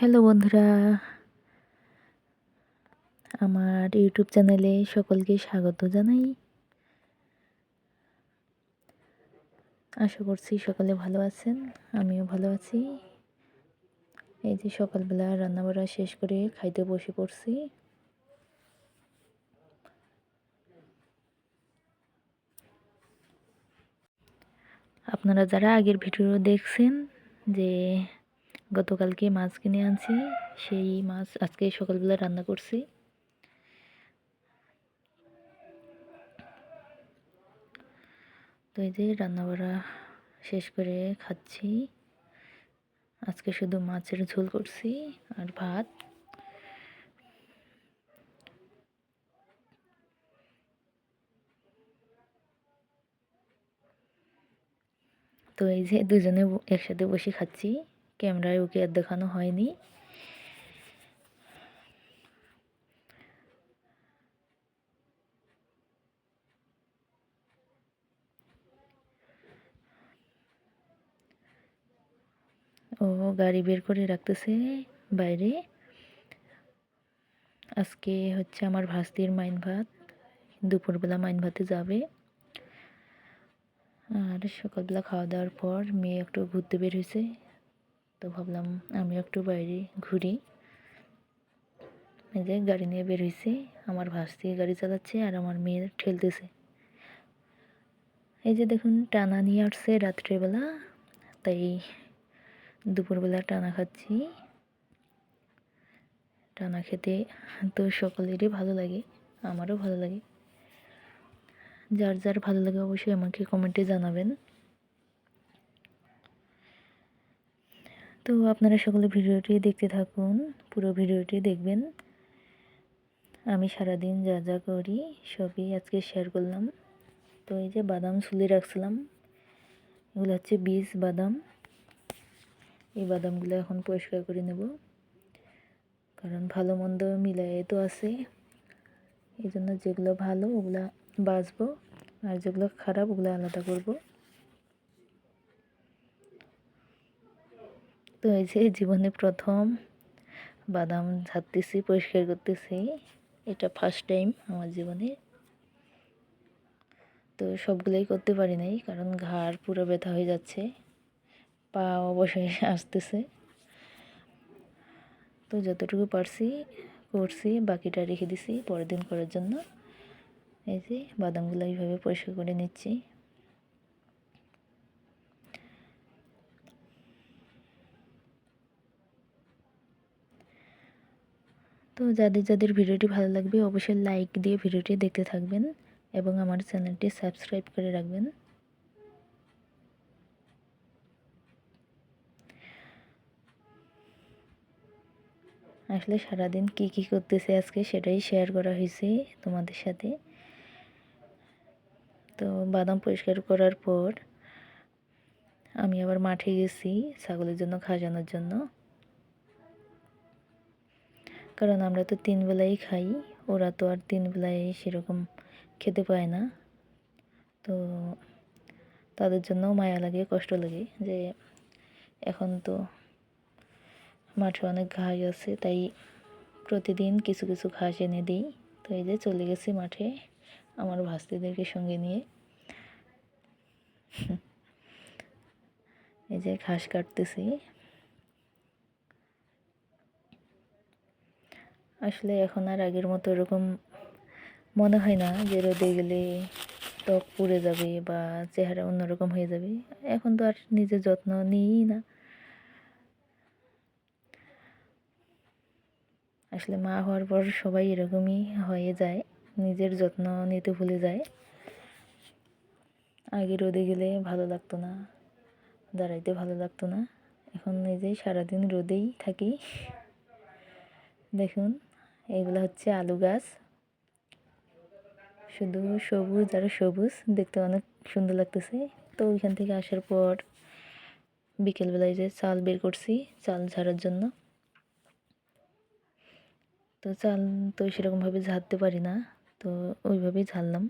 Hello বন্ধুরা। আমার YouTube চ্যানেলে সকলকে স্বাগত জানাই। আশা করছি সকলে ভালো আছেন, আমিও ভালো আছি। এই যে সকালবেলা রান্নাবাড়া শেষ করে খাইতে বসে পড়ছি। আপনারা যারা আগের ভিডিও দেখছেন যে গতকালকে মাছ কিনে আনছি। সেই মাছ আজকে সকালবেলা রান্না করছি। তো এই যে রান্না রান্নাবাড়া শেষ করে খাচ্ছি। আজকে শুধু মাছের ঝোল করছি আর ভাত। তো এই যে দুজনে একসাথে বসে খাচ্ছি। ক্যামেরায় ওকে আর দেখানো হয়নি। ও গাড়ি বের করে রাখতেছে বাইরে। আজকে হচ্ছে আমার ভাস্তির মাইন ভাত দুপুরবেলা মাইন ভাতে যাবে। আর সকালবেলা খাওয়া দাওয়ার পর মেয়ে একটু ঘুরতে বের হয়েছে। তো ভাবলাম আমি একটু বাইরে ঘুরি। এই যে গাড়ি নিয়ে বের হয়েছে আমার ভাস্তি গাড়ি চালাচ্ছে আর আমার মেয়ে ঠেলতেছে। এই যে দেখুন, টানা নিয়ে আসছে রাত্রেবেলা, তাই দুপুরবেলা টানা খাচ্ছি। টানা খেতে তো সকলেরই ভালো লাগে, আমারও ভালো লাগে। যার যার ভালো লাগে অবশ্যই আমাকে কমেন্টে জানাবেন। তো আপনারা সকলে ভিডিওটি দেখতে থাকুন, পুরো ভিডিওটি দেখবেন। আমি সারাদিন যা যা করি, সবই আজকে শেয়ার করলাম। তো এই যে বাদাম ছুলে রাখছিলাম, এগুলো হচ্ছে বীজ বাদাম। এই বাদামগুলো এখন পরিষ্কার করে নেব। কারণ ভালো মন্দ মিলাই তো আছে। এই জন্য যেগুলো ভালো ওগুলা বাছবো আর যেগুলো খারাপ ওগুলো আলাদা করব। তো এই যে জীবনে প্রথম বাদাম ঝাড়তেছি পরিষ্কার করতেছি, এটা ফার্স্ট টাইম আমার জীবনে। তো সবগুলোই করতে পারি নাই, কারণ ঘাড় পুরো ব্যথা হয়ে যাচ্ছে, পা অবশ্যই আসতেছে। তো যতটুকু পারছি, করছি, বাকিটা রেখে দিছি, পরের দিন করার জন্য। এই যে বাদামগুলো এইভাবে পরিষ্কার করে নিচ্ছি। তো যাদের যাদের ভিডিওটি ভালো লাগবে অবশ্যই লাইক দিয়ে ভিডিওটি দেখতে থাকবেন এবং আমার চ্যানেলটি সাবস্ক্রাইব করে রাখবেন। আসলে সারাদিন কি কি করতেছে আজকে সেটাই শেয়ার করা হয়েছে তোমাদের সাথে। তো বাদাম পরিষ্কার করার পর আমি আবার মাঠে গেছি ছাগলের জন্য খাজানোর জন্য। কারণ আমরা তো তিন বেলাই খাই, ওরা তো আর তিন বেলায় সেরকম খেতে পায় না। তো তাদের জন্যও মায়া লাগে, কষ্ট লাগে যে এখন তো মাঠে অনেক ঘাস আছে, তাই প্রতিদিন কিছু কিছু ঘাস এনে দিই। তো এই যে চলে গেছি মাঠে আমার ভাস্তিদেরকে সঙ্গে নিয়ে। এই যে ঘাস কাটতেছি। আসলে এখন আর আগের মতো এরকম মনে হয় না যে রোদে গেলে ত্বক পুড়ে যাবে বা চেহারা অন্যরকম হয়ে যাবে। এখন তো আর নিজের যত্ন নিই না। আসলে মা হওয়ার পর সবাই এরকমই হয়ে যায়, নিজের যত্ন নিতে ভুলে যায়। আগে রোদে গেলে ভালো লাগতো না, দাঁড়াইতে ভালো লাগতো না। এখন যে সারাদিন রোদেই থাকি। দেখুন। এগুলো হচ্ছে আলু গাছ। শুধু সবুজ আর সবুজ, দেখতে অনেক সুন্দর লাগতেছে। তো ওইখান থেকে আসার পর বিকেলবেলায় যে চাল বের করছি, চাল ঝাড়ার জন্য। তো চাল তো সেরকমভাবে ঝাড়তে পারি না, তো ওইভাবেই ঝাড়লাম।